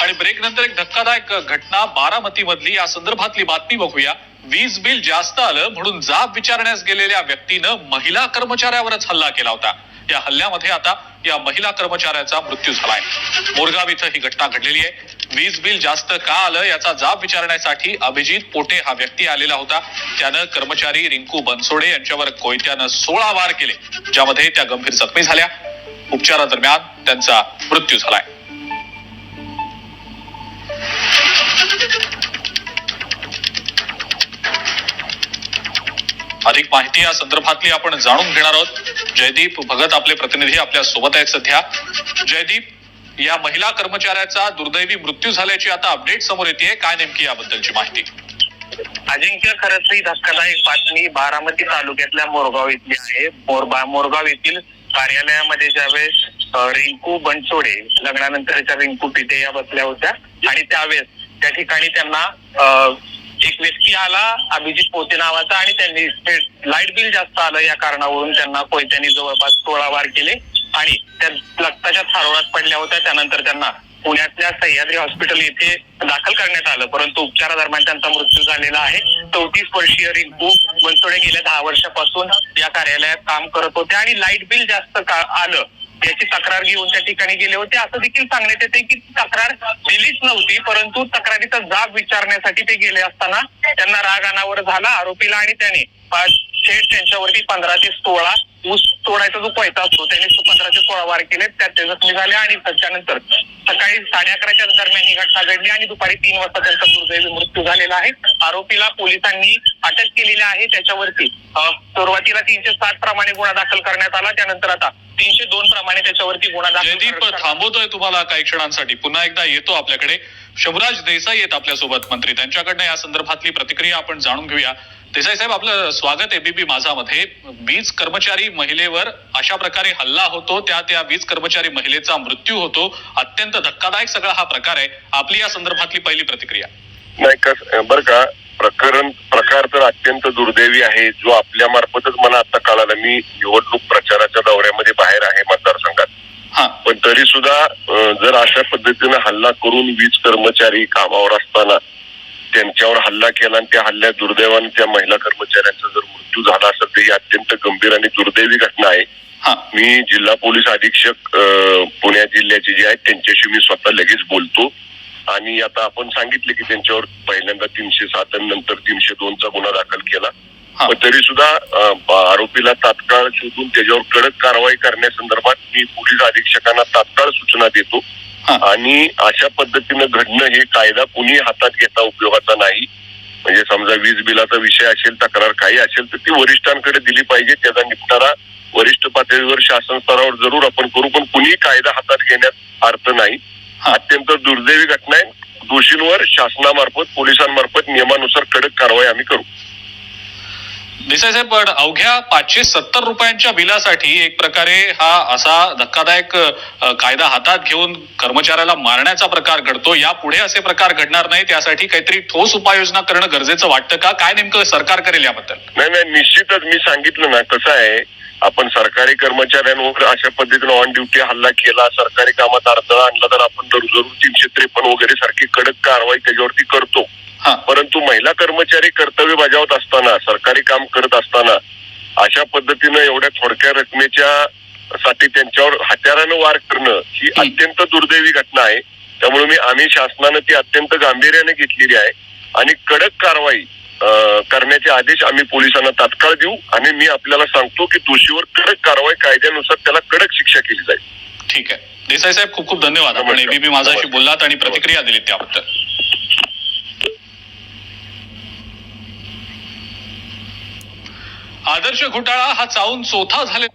आणि ब्रेक नंतर एक धक्कादायक घटना बारामती मधली या संदर्भातली बातमी बघूया. वीज बिल जास्त आलं म्हणून जाब विचारण्यास गेलेल्या व्यक्तीनं महिला कर्मचाऱ्यावरच हल्ला केला होता. या हल्ल्यामध्ये आता या महिला कर्मचाऱ्याचा मृत्यू झालाय. मोरगाव इथं ही घटना घडलेली आहे. वीज बिल जास्त का आलं याचा जाब विचारण्यासाठी अभिजित पोटे हा व्यक्ती आलेला होता. त्यानं कर्मचारी रिंकू बनसोडे यांच्यावर कोयत्यानं सोळा वार केले ज्यामध्ये त्या गंभीर जखमी झाल्या. उपचारादरम्यान त्यांचा मृत्यू झालाय. अधिक माहिती या संदर्भातली आपण जाणून घेणार आहोत. जयदीप भगत आपले प्रतिनिधी आपल्यासोबत आहेत सध्या. जयदीप या महिला कर्मचाऱ्याचा दुर्दैवी मृत्यू झाल्याची आता अपडेट समोर येते काय नेमकी याबद्दलची माहिती? अजिंक्य खरंच ही धक्कादायक बातमी बारामती तालुक्यातल्या मोरगाव इथली आहे. मोरबा मोरगाव येथील कार्यालयामध्ये ज्यावेळेस रिंकू बनसोडे लग्नानंतरच्या रिंकू पिते या बसल्या होत्या. आणि त्यावेळेस त्या ठिकाणी त्यांना आला अभिजित पोते नावाचा आणि त्यांनी लाइट बिल जास्त आलं या कारणावरून त्यांना कोयत्यांनी जवळपास सोळा वार केले. आणि त्या रक्ताच्या थारोळात पडल्या होत्या. त्यानंतर त्यांना पुण्यातल्या सह्याद्री हॉस्पिटल येथे दाखल करण्यात आलं. परंतु उपचारादरम्यान त्यांचा मृत्यू झालेला आहे. चौतीस वर्षीय रिंकू बनसोडे गेल्या दहा वर्षापासून या कार्यालयात काम करत होते. आणि लाइट बिल जास्त का आलं याची तक्रार घेऊन त्या ठिकाणी गेले होते. असं देखील सांगण्यात येते की तक्रार दिलीच नव्हती परंतु तक्रारीचा जाब विचारण्यासाठी ते गेले असताना त्यांना राग अनावर झाला. आरोपीला आणि त्याने थेट त्यांच्यावरती पंधरा ते सोळा ऊस तोडायचा जो पैसा असतो त्याने पंधरा ते सोळा वार केले त्यात ते जखमी झाले आणि त्याच्यानंतर सकाळी साडे अकराच्या दरम्यान ही घटना घडली आणि दुपारी तीन वाजता त्यांचा दुर्दैवी मृत्यू झालेला आहे. आरोपीला पोलिसांनी अटक केलेली आहे. त्याच्यावरती सुरुवातीला तीनशे साठ प्रमाणे गुन्हा दाखल करण्यात आला. त्यानंतर आता तीनशे दोन प्रमाणे त्याच्यावरती गुन्हा दाखल थांबवतोय तुम्हाला काही क्षणांसाठी. पुन्हा एकदा येतो आपल्याकडे. शंभराज देसाई आहेत आपल्यासोबत. मंत्री त्यांच्याकडनं या संदर्भातली प्रतिक्रिया आपण जाणून घेऊया. देसाई साहेब आपलं स्वागत एबीपी माझामध्ये. वीज कर्मचारी महिलेवर अशा प्रकारे हल्ला होतो. त्या त्या वीज कर्मचारी महिलेचा मृत्यू होतो. अत्यंत धक्कादायक सगळा हा प्रकार आहे. आपली या संदर्भातली पहिली प्रतिक्रिया. नाही कस बर का प्रकरण प्रकार तर अत्यंत दुर्दैवी आहे. जो आपल्या मार्फतच मला आता कळाला. मी निवडणूक प्रचाराच्या दौऱ्यामध्ये बाहेर आहे मतदारसंघात. हा. पण तरी सुद्धा जर अशा पद्धतीने हल्ला करून वीज कर्मचारी कामावर असताना त्यांच्यावर हल्ला केला आणि त्या हल्ल्यात दुर्दैवाने त्या महिला कर्मचाऱ्यांचा जर मृत्यू झाला असेल तर ही अत्यंत गंभीर आणि दुर्दैवी घटना आहे. हा. मी जिल्हा पोलीस अधीक्षक अं, पुणे जिल्ह्याचे जे आहेत त्यांच्याशी मी स्वतः लगेच बोलतो. आणि आता आपण सांगितले की त्यांच्यावर पहिल्यांदा तीनशे सात आणि नंतर तीनशे दोनचा गुन्हा दाखल केला. तरी सुद्धा आरोपीला तात्काळ शोधून त्याच्यावर कडक कारवाई करण्यासंदर्भात मी पोलीस अधीक्षकांना तात्काळ सूचना देतो. आणि अशा पद्धतीनं घडणं हे कायदा कुणी हातात घेता उपयोगाचा नाही. म्हणजे समजा वीज बिलाचा विषय असेल तक्रार काही असेल तर ती वरिष्ठांकडे दिली पाहिजे. त्याचा निपटारा वरिष्ठ पातळीवर शासन स्तरावर जरूर आपण करू पण कुणी कायदा हातात घेण्यात अर्थ नाही. अत्यंत दुर्दैवी घटना आहे. दोषींवर शासनामार्फत पोलिसांमार्फत नियमानुसार कडक कारवाई आम्ही करू. देसाई साहेब पण अवघ्या पाचशे सत्तर रुपयांच्या बिलासाठी एक प्रकारे हा असा धक्कादायक कायदा हातात घेऊन कर्मचाऱ्याला मारण्याचा प्रकार घडतो. यापुढे असे प्रकार घडणार नाही त्यासाठी काहीतरी ठोस उपाययोजना करणं गरजेचं वाटतं का? काय नेमकं सरकार करेल याबद्दल? नाही नाही निश्चितच मी सांगितलं ना. कसं आहे आपण सरकारी कर्मचाऱ्यांवर अशा पद्धतीने ऑन ड्युटी हल्ला केला सरकारी कामात अडथळा आणला तर आपण जरूर तीनशे त्रेपन्न वगैरे सारखी कडक कारवाई त्याच्यावरती करतो. परंतु महिला कर्मचारी कर्तव्य बजावत असताना सरकारी काम करत असताना अशा पद्धतीनं एवढ्या थोडक्या रकमेच्या साठी त्यांच्यावर हत्यारानं वार करणं ही. अत्यंत दुर्दैवी घटना आहे. त्यामुळे मी आम्ही शासनानं ती अत्यंत गांभीर्याने घेतलेली आहे. आणि कडक कारवाई करण्याचे आदेश आम्ही पोलिसांना तात्काळ देऊ. आणि मी आपल्याला सांगतो की दोषीवर कडक कारवाई कायद्यानुसार त्याला कडक शिक्षा केली जाईल. ठीक आहे. देसाई साहेब खूप खूप धन्यवाद. आपण. एबीपी माझाशी. बोललात आणि प्रतिक्रिया दिलीत त्याबद्दल. आदर्श घोटाळा हा चावून चौथा झाले